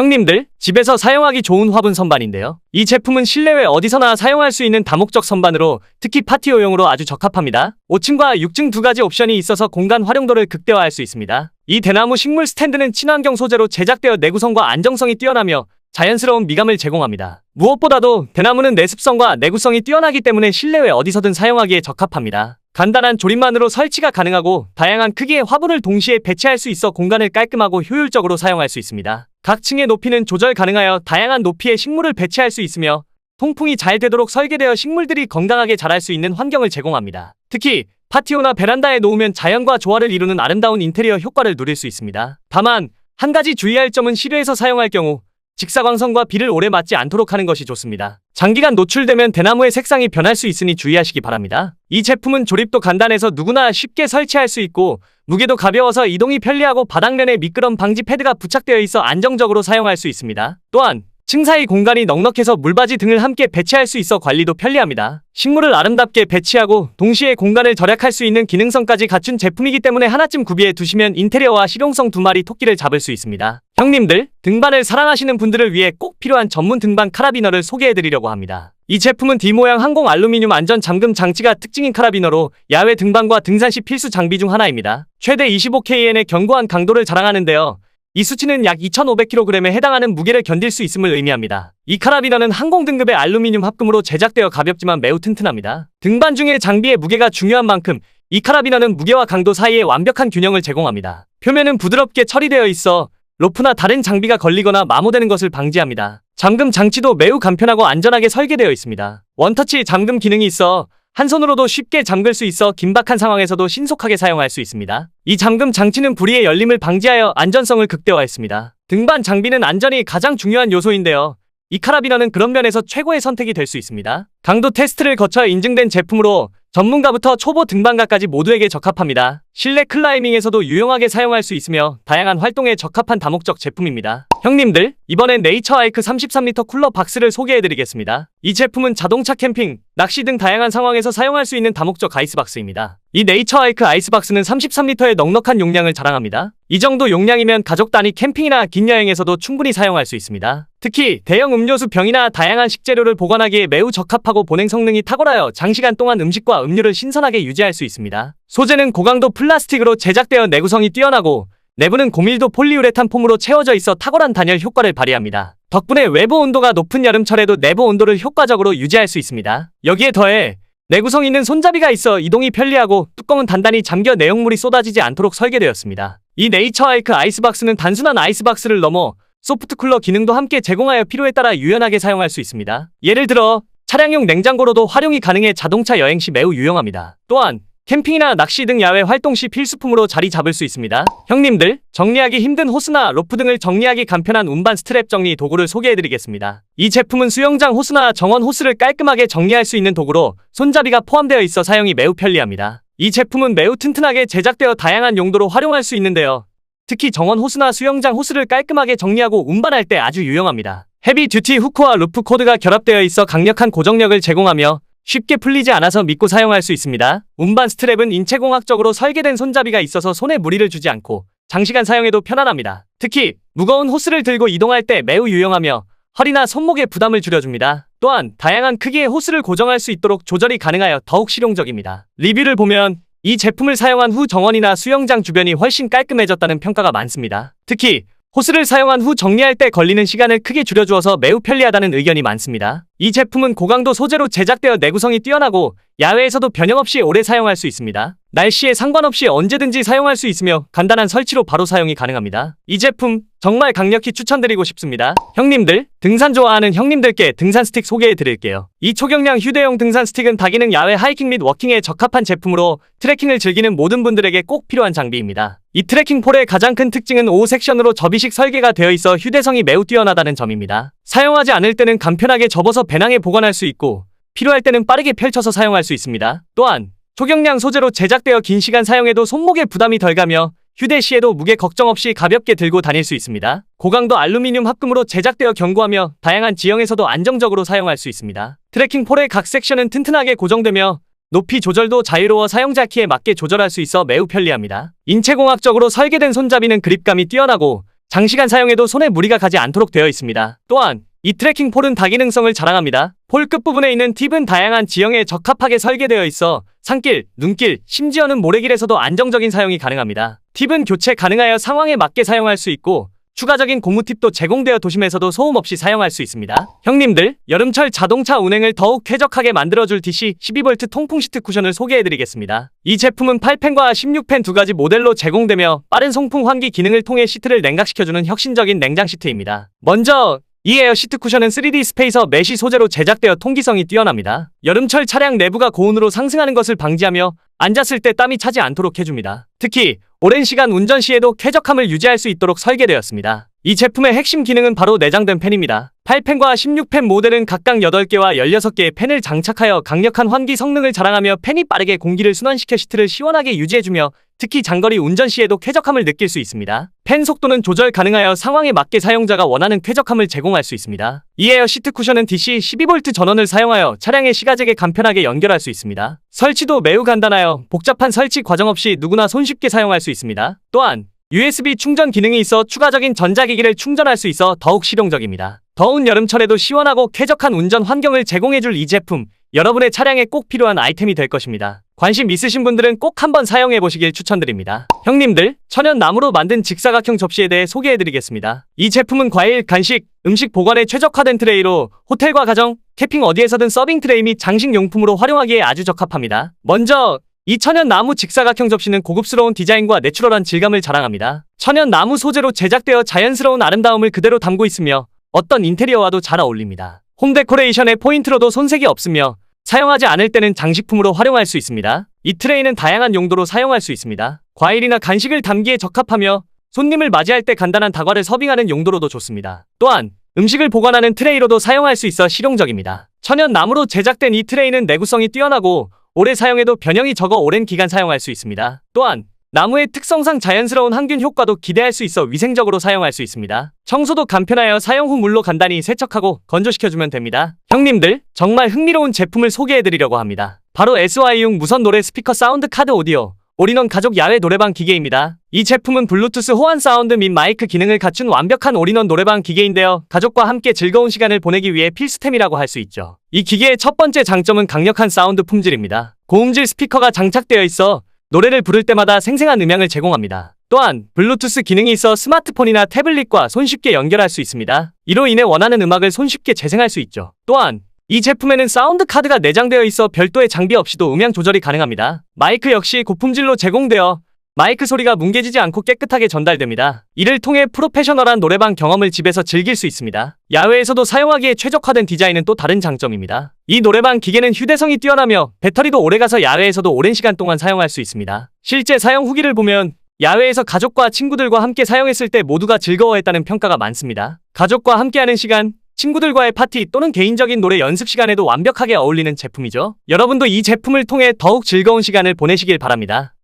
형님들, 집에서 사용하기 좋은 화분 선반인데요. 이 제품은 실내외 어디서나 사용할 수 있는 다목적 선반으로 특히 파티용으로 아주 적합합니다. 5층과 6층 두 가지 옵션이 있어서 공간 활용도를 극대화할 수 있습니다. 이 대나무 식물 스탠드는 친환경 소재로 제작되어 내구성과 안정성이 뛰어나며 자연스러운 미감을 제공합니다. 무엇보다도 대나무는 내습성과 내구성이 뛰어나기 때문에 실내외 어디서든 사용하기에 적합합니다. 간단한 조립만으로 설치가 가능하고 다양한 크기의 화분을 동시에 배치할 수 있어 공간을 깔끔하고 효율적으로 사용할 수 있습니다. 각 층의 높이는 조절 가능하여 다양한 높이의 식물을 배치할 수 있으며 통풍이 잘 되도록 설계되어 식물들이 건강하게 자랄 수 있는 환경을 제공합니다. 특히 파티오나 베란다에 놓으면 자연과 조화를 이루는 아름다운 인테리어 효과를 누릴 수 있습니다. 다만 한 가지 주의할 점은 실외에서 사용할 경우 직사광선과 비를 오래 맞지 않도록 하는 것이 좋습니다. 장기간 노출되면 대나무의 색상이 변할 수 있으니 주의하시기 바랍니다. 이 제품은 조립도 간단해서 누구나 쉽게 설치할 수 있고 무게도 가벼워서 이동이 편리하고 바닥면에 미끄럼 방지 패드가 부착되어 있어 안정적으로 사용할 수 있습니다. 또한 층 사이 공간이 넉넉해서 물바지 등을 함께 배치할 수 있어 관리도 편리합니다. 식물을 아름답게 배치하고 동시에 공간을 절약할 수 있는 기능성까지 갖춘 제품이기 때문에 하나쯤 구비해 두시면 인테리어와 실용성 두 마리 토끼를 잡을 수 있습니다. 형님들, 등반을 사랑하시는 분들을 위해 꼭 필요한 전문 등반 카라비너를 소개해드리려고 합니다. 이 제품은 D모양 항공 알루미늄 안전 잠금 장치가 특징인 카라비너로 야외 등반과 등산 시 필수 장비 중 하나입니다. 최대 25KN의 견고한 강도를 자랑하는데요. 이 수치는 약 2,500kg에 해당하는 무게를 견딜 수 있음을 의미합니다. 이 카라비너는 항공 등급의 알루미늄 합금으로 제작되어 가볍지만 매우 튼튼합니다. 등반 중에 장비의 무게가 중요한 만큼 이 카라비너는 무게와 강도 사이에 완벽한 균형을 제공합니다. 표면은 부드럽게 처리되어 있어 로프나 다른 장비가 걸리거나 마모되는 것을 방지합니다. 잠금 장치도 매우 간편하고 안전하게 설계되어 있습니다. 원터치 잠금 기능이 있어 한 손으로도 쉽게 잠글 수 있어 긴박한 상황에서도 신속하게 사용할 수 있습니다. 이 잠금 장치는 불의의 열림을 방지하여 안전성을 극대화했습니다. 등반 장비는 안전이 가장 중요한 요소인데요. 이 카라비너는 그런 면에서 최고의 선택이 될 수 있습니다. 강도 테스트를 거쳐 인증된 제품으로 전문가부터 초보 등반가까지 모두에게 적합합니다. 실내 클라이밍에서도 유용하게 사용할 수 있으며 다양한 활동에 적합한 다목적 제품입니다. 형님들, 이번엔 네이처 아이크 33리터 쿨러 박스를 소개해드리겠습니다. 이 제품은 자동차 캠핑, 낚시 등 다양한 상황에서 사용할 수 있는 다목적 아이스박스입니다. 이 네이처 아이크 아이스박스는 33리터의 넉넉한 용량을 자랑합니다. 이 정도 용량이면 가족 단위 캠핑이나 긴 여행에서도 충분히 사용할 수 있습니다. 특히 대형 음료수 병이나 다양한 식재료를 보관하기에 매우 적합하고 보냉 성능이 탁월하여 장시간 동안 음식과 음료를 신선하게 유지할 수 있습니다. 소재는 고강도 플라스틱으로 제작되어 내구성이 뛰어나고 내부는 고밀도 폴리우레탄 폼으로 채워져 있어 탁월한 단열 효과를 발휘합니다. 덕분에 외부 온도가 높은 여름철에도 내부 온도를 효과적으로 유지할 수 있습니다. 여기에 더해 내구성 있는 손잡이가 있어 이동이 편리하고 뚜껑은 단단히 잠겨 내용물이 쏟아지지 않도록 설계되었습니다. 이 네이처 아이크 아이스박스는 단순한 아이스박스를 넘어 소프트 쿨러 기능도 함께 제공하여 필요에 따라 유연하게 사용할 수 있습니다. 예를 들어 차량용 냉장고로도 활용이 가능해 자동차 여행 시 매우 유용합니다. 또한 캠핑이나 낚시 등 야외 활동 시 필수품으로 자리 잡을 수 있습니다. 형님들, 정리하기 힘든 호스나 로프 등을 정리하기 간편한 운반 스트랩 정리 도구를 소개해드리겠습니다. 이 제품은 수영장 호스나 정원 호스를 깔끔하게 정리할 수 있는 도구로 손잡이가 포함되어 있어 사용이 매우 편리합니다. 이 제품은 매우 튼튼하게 제작되어 다양한 용도로 활용할 수 있는데요. 특히 정원 호스나 수영장 호스를 깔끔하게 정리하고 운반할 때 아주 유용합니다. 헤비 듀티 후크와 루프 코드가 결합되어 있어 강력한 고정력을 제공하며 쉽게 풀리지 않아서 믿고 사용할 수 있습니다. 운반 스트랩은 인체공학적으로 설계된 손잡이가 있어서 손에 무리를 주지 않고 장시간 사용해도 편안합니다. 특히 무거운 호스를 들고 이동할 때 매우 유용하며 허리나 손목에 부담을 줄여줍니다. 또한 다양한 크기의 호스를 고정할 수 있도록 조절이 가능하여 더욱 실용적입니다. 리뷰를 보면 이 제품을 사용한 후 정원이나 수영장 주변이 훨씬 깔끔해졌다는 평가가 많습니다. 특히 호스를 사용한 후 정리할 때 걸리는 시간을 크게 줄여주어서 매우 편리하다는 의견이 많습니다. 이 제품은 고강도 소재로 제작되어 내구성이 뛰어나고 야외에서도 변형 없이 오래 사용할 수 있습니다. 날씨에 상관없이 언제든지 사용할 수 있으며 간단한 설치로 바로 사용이 가능합니다. 이 제품 정말 강력히 추천드리고 싶습니다. 형님들, 등산 좋아하는 형님들께 등산 스틱 소개해 드릴게요. 이 초경량 휴대용 등산 스틱은 다기능 야외 하이킹 및 워킹에 적합한 제품으로 트레킹을 즐기는 모든 분들에게 꼭 필요한 장비입니다. 이 트레킹 폴의 가장 큰 특징은 5 섹션으로 접이식 설계가 되어 있어 휴대성이 매우 뛰어나다는 점입니다. 사용하지 않을 때는 간편하게 접어서 배낭에 보관할 수 있고 필요할 때는 빠르게 펼쳐서 사용할 수 있습니다. 또한 초경량 소재로 제작되어 긴 시간 사용해도 손목에 부담이 덜 가며 휴대 시에도 무게 걱정 없이 가볍게 들고 다닐 수 있습니다. 고강도 알루미늄 합금으로 제작되어 견고하며 다양한 지형에서도 안정적으로 사용할 수 있습니다. 트레킹 폴의 각 섹션은 튼튼하게 고정되며 높이 조절도 자유로워 사용자 키에 맞게 조절할 수 있어 매우 편리합니다. 인체공학적으로 설계된 손잡이는 그립감이 뛰어나고 장시간 사용해도 손에 무리가 가지 않도록 되어 있습니다. 또한 이 트래킹 폴은 다기능성을 자랑합니다. 폴 끝부분에 있는 팁은 다양한 지형에 적합하게 설계되어 있어 산길, 눈길, 심지어는 모래길에서도 안정적인 사용이 가능합니다. 팁은 교체 가능하여 상황에 맞게 사용할 수 있고 추가적인 고무 팁도 제공되어 도심에서도 소음 없이 사용할 수 있습니다. 형님들, 여름철 자동차 운행을 더욱 쾌적하게 만들어줄 DC 12V 통풍 시트 쿠션을 소개해드리겠습니다. 이 제품은 8펜과 16펜 두 가지 모델로 제공되며 빠른 송풍 환기 기능을 통해 시트를 냉각시켜주는 혁신적인 냉장 시트입니다. 먼저 이 에어 시트 쿠션은 3D 스페이서 메쉬 소재로 제작되어 통기성이 뛰어납니다. 여름철 차량 내부가 고온으로 상승하는 것을 방지하며 앉았을 때 땀이 차지 않도록 해줍니다. 특히 오랜 시간 운전 시에도 쾌적함을 유지할 수 있도록 설계되었습니다. 이 제품의 핵심 기능은 바로 내장된 펜입니다. 8펜과 16펜 모델은 각각 8개와 16개의 펜을 장착하여 강력한 환기 성능을 자랑하며 펜이 빠르게 공기를 순환시켜 시트를 시원하게 유지해주며 특히 장거리 운전 시에도 쾌적함을 느낄 수 있습니다. 펜 속도는 조절 가능하여 상황에 맞게 사용자가 원하는 쾌적함을 제공할 수 있습니다. 이 에어 시트 쿠션은 DC 12V 전원을 사용하여 차량의 시가잭에 간편하게 연결할 수 있습니다. 설치도 매우 간단하여 복잡한 설치 과정 없이 누구나 손쉽게 사용할 수 있습니다. 또한 USB 충전 기능이 있어 추가적인 전자기기를 충전할 수 있어 더욱 실용적입니다. 더운 여름철에도 시원하고 쾌적한 운전 환경을 제공해줄 이 제품, 여러분의 차량에 꼭 필요한 아이템이 될 것입니다. 관심 있으신 분들은 꼭 한번 사용해 보시길 추천드립니다. 형님들, 천연 나무로 만든 직사각형 접시에 대해 소개해드리겠습니다. 이 제품은 과일, 간식, 음식 보관에 최적화된 트레이로 호텔과 가정, 캠핑 어디에서든 서빙 트레이 및 장식 용품으로 활용하기에 아주 적합합니다. 먼저 이 천연 나무 직사각형 접시는 고급스러운 디자인과 내추럴한 질감을 자랑합니다. 천연 나무 소재로 제작되어 자연스러운 아름다움을 그대로 담고 있으며 어떤 인테리어와도 잘 어울립니다. 홈 데코레이션의 포인트로도 손색이 없으며 사용하지 않을 때는 장식품으로 활용할 수 있습니다. 이 트레이는 다양한 용도로 사용할 수 있습니다. 과일이나 간식을 담기에 적합하며 손님을 맞이할 때 간단한 다과를 서빙하는 용도로도 좋습니다. 또한 음식을 보관하는 트레이로도 사용할 수 있어 실용적입니다. 천연 나무로 제작된 이 트레이는 내구성이 뛰어나고 오래 사용해도 변형이 적어 오랜 기간 사용할 수 있습니다. 또한 나무의 특성상 자연스러운 항균 효과도 기대할 수 있어 위생적으로 사용할 수 있습니다. 청소도 간편하여 사용 후 물로 간단히 세척하고 건조시켜주면 됩니다. 형님들, 정말 흥미로운 제품을 소개해드리려고 합니다. 바로 SY용 무선 노래 스피커 사운드 카드 오디오, 올인원 가족 야외 노래방 기계입니다. 이 제품은 블루투스 호환 사운드 및 마이크 기능을 갖춘 완벽한 올인원 노래방 기계인데요. 가족과 함께 즐거운 시간을 보내기 위해 필수템이라고 할 수 있죠. 이 기계의 첫 번째 장점은 강력한 사운드 품질입니다. 고음질 스피커가 장착되어 있어 노래를 부를 때마다 생생한 음향을 제공합니다. 또한 블루투스 기능이 있어 스마트폰이나 태블릿과 손쉽게 연결할 수 있습니다. 이로 인해 원하는 음악을 손쉽게 재생할 수 있죠. 또한 이 제품에는 사운드 카드가 내장되어 있어 별도의 장비 없이도 음향 조절이 가능합니다. 마이크 역시 고품질로 제공되어 마이크 소리가 뭉개지지 않고 깨끗하게 전달됩니다. 이를 통해 프로페셔널한 노래방 경험을 집에서 즐길 수 있습니다. 야외에서도 사용하기에 최적화된 디자인은 또 다른 장점입니다. 이 노래방 기계는 휴대성이 뛰어나며 배터리도 오래가서 야외에서도 오랜 시간 동안 사용할 수 있습니다. 실제 사용 후기를 보면 야외에서 가족과 친구들과 함께 사용했을 때 모두가 즐거워했다는 평가가 많습니다. 가족과 함께하는 시간, 친구들과의 파티 또는 개인적인 노래 연습 시간에도 완벽하게 어울리는 제품이죠. 여러분도 이 제품을 통해 더욱 즐거운 시간을 보내시길 바랍니다.